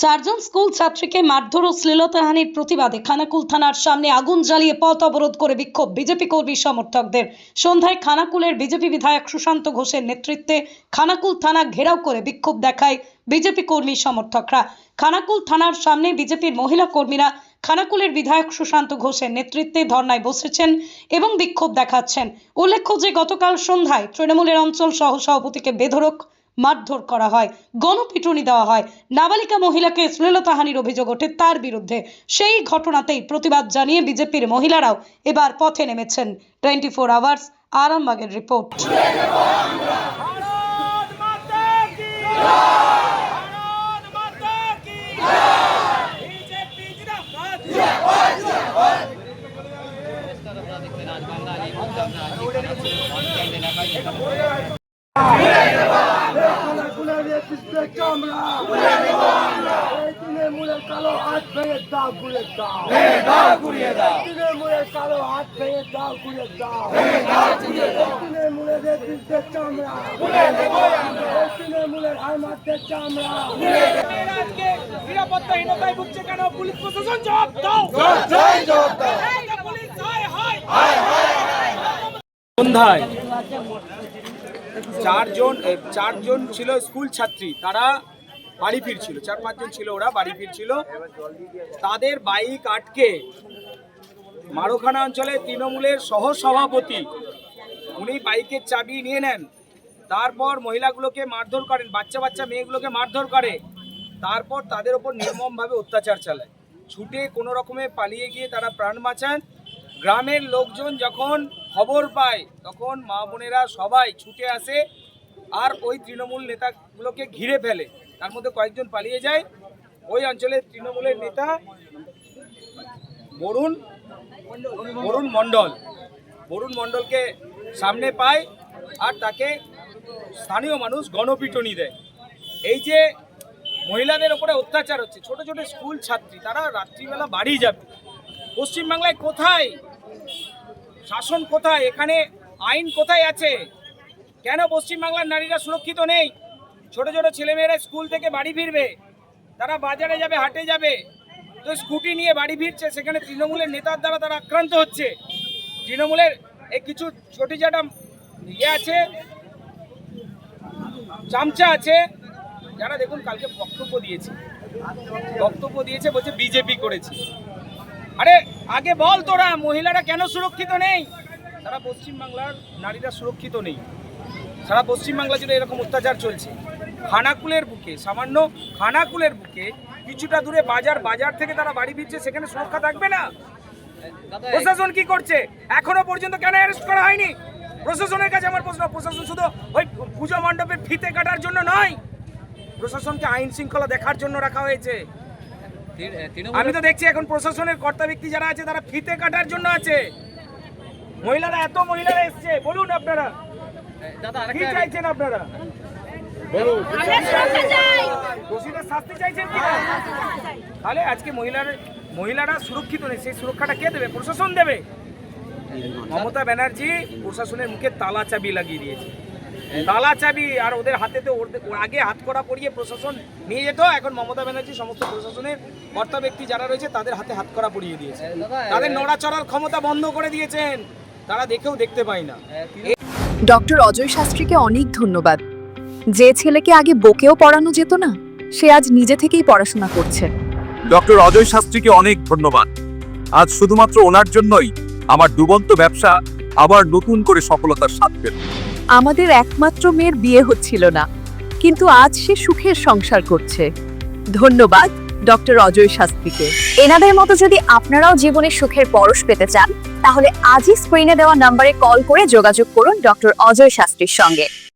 চারজন স্কুল ছাত্রীকে মারধর ও শ্লীলতাহানির প্রতিবাদে খানাকুল থানার সামনে আগুন জ্বালিয়ে পথ অবরোধ করে বিক্ষোভ বিজেপি কর্মী সমর্থকদের। সন্ধ্যায় খানাকুলের বিজেপি বিধায়ক সুশান্ত ঘোষের নেতৃত্বে খানাকুল থানা ঘেরাও করে বিক্ষোভ দেখায় বিজেপি কর্মী সমর্থকরা। খানাকুল থানার সামনে বিজেপির মহিলা কর্মীরা খানাকুলের বিধায়ক সুশান্ত ঘোষের নেতৃত্বে ধর্নায় বসেছেন এবং বিক্ষোভ দেখাচ্ছেন। উল্লেখ্য যে গতকাল সন্ধ্যায় তৃণমূলের অঞ্চল সহ সভাপতিকে বেধরক মারধর করা হয়, গণপিটুনি দেওয়া হয়। নাবালিকা মহিলাকে শ্লীলতাহানির অভিযোগ ওঠে তার বিরুদ্ধে। সেই ঘটনাতেই প্রতিবাদ জানিয়ে বিজেপির মহিলারাও এবার পথে নেমেছেন। টোয়েন্টি ফোর আওয়ার্স, আরামবাগের রিপোর্ট। এটা তৃণমূলের চামড়া এই তৃণমূলের কালো হাত ভেঙে দাও ঘুরে দাও। তৃণমূলের কালো হাত ভেঙে দাও ঘুরে দাও। তৃণমূলের বীজদের চামড়া। এই আর হাইমারদের চামড়া। নিরাপত্তাহীনতায় ভুগছে কেন? পুলিশ প্রশাসন জবাব দাও। জবাব দাও সন্ধ্যায় চারজন চারজন ছিল স্কুল ছাত্রী, তারা বাড়ি ফিরছিল, চার পাঁচজন ছিল ওরা বাড়ি ফিরছিল। তাদের বাইক আটকে মারোখানা অঞ্চলে তৃণমূলের সহ সভাপতি উনি বাইকের চাবি নিয়ে নেন। তারপর মহিলাগুলোকে মারধর করেন, বাচ্চা বাচ্চা মেয়েগুলোকে মারধর করে। তারপর তাদের ওপর নির্মমভাবে অত্যাচার চালায়। ছুটে কোনো রকমে পালিয়ে গিয়ে তারা প্রাণ বাঁচান। গ্রামের লোকজন যখন খবর পায়, তখন মা বোনেরা সবাই ছুটে আসে আর ওই তৃণমূল নেতাগুলোকে ঘিরে ফেলে। তার মধ্যে কয়েকজন পালিয়ে যায়। ওই অঞ্চলের তৃণমূলের নেতা বরুণ বরুণ মণ্ডল। বরুণ মণ্ডলকে সামনে পায় আর তাকে স্থানীয় মানুষ গণপিটনি দেয়। এই যে মহিলাদের ওপরে অত্যাচার হচ্ছে, ছোট ছোট স্কুল ছাত্রী, তারা রাত্রিবেলা বাড়ি যাবে। পশ্চিমবাংলায় কোথায় শাসন কোথায়? এখানে আইন কোথায় আছে? কেন পশ্চিমবাংলার নারীরা সুরক্ষিত নেই? ছোট ছোট ছেলেমেয়েরা স্কুল থেকে বাড়ি ফিরবে। তারা বাজারে যাবে, হাটে যাবে। তো স্কুটি নিয়ে বাড়ি ফিরছে। সেখানে তৃণমূলের নেতার দ্বারা তারা আক্রান্ত হচ্ছে। তৃণমূলের এই কিছু চটিচাটা ইয়ে আছে, চামচা আছে, যারা দেখুন কালকে বক্তব্য দিয়েছে। বক্তব্য দিয়েছে বলছে বিজেপি করেছে। আরে আগে বল তোরা মহিলারা কেন সুরক্ষিত নেই? সারা পশ্চিমবাংলার নারীরা সুরক্ষিত নেই। সারা পশ্চিমবাংলা জুড়ে এরকম অত্যাচার চলছে। খানাকুলের বুকে সামান্য খানাকুলের বুকে কিছুটা দূরে বাজার বাজার থেকে তারা বাড়ি ফিরছে সেখানে সুরক্ষা থাকবে না। প্রশাসন কি করছে? এখনও পর্যন্ত কেন অ্যারেস্ট করা হয়নি? প্রশাসনের কাছে আমার প্রশ্ন প্রশাসন শুধু ওই পুজো মণ্ডপের ফিতে কাটার জন্য নয়। প্রশাসনকে আইন শৃঙ্খলা দেখার জন্য রাখা হয়েছে। আমি তো দেখছি এখন প্রশাসনের কর্তা ব্যক্তি যারা আছে তারা ফিতে কাটার জন্য আছে। মহিলারা এত মহিলারা এসছে। বলুন আপনারা। কি চাইছেন আপনারা? দোষীদের শাস্তি চাইছেন কি তাহলে আজকে মহিলার মহিলারা সুরক্ষিত নেই। সেই সুরক্ষাটা কে দেবে? প্রশাসন দেবে। মমতা ব্যানার্জি প্রশাসনের মুখে তালা চাবি লাগিয়ে দিয়েছে। তালা চাবি আর ওদের হাতে তো ওর আগে হাত করা পরিয়ে প্রশাসন নিয়ে যেত। এখন মমতা ব্যানার্জি সমস্ত প্রশাসনের কর্তা ব্যক্তি যারা রয়েছে তাদের হাতে হাত করা পরিয়ে দিয়েছে। তাদের নড়াচড়ার ক্ষমতা বন্ধ করে দিয়েছেন। তারা দেখেও দেখতে পায় না। ডক্টর অজয় শাস্ত্রীকে অনেক ধন্যবাদ। যে ছেলেকে আগে বকেও পড়ানো যেত না সে আজ নিজে থেকেই পড়াশোনা করছে। ডক্টর অজয় শাস্ত্রীকে অনেক ধন্যবাদ। আজ শুধুমাত্র ওনার জন্যই আমার ডুবন্ত ব্যবসা আবার নতুন করে সফলতার স্বাদ পেল। আমাদের একমাত্র মেয়ের বিয়ে হচ্ছিল না। কিন্তু আজ সে সুখের সংসার করছে। ধন্যবাদ ডক্টর অজয় শাস্ত্রীকে। এনাদের মতো যদি আপনারাও জীবনে সুখের পরশ পেতে চান, তাহলে আজই স্ক্রিনে দেওয়া নম্বরে কল করে যোগাযোগ করুন ডক্টর অজয় শাস্ত্রীর সঙ্গে।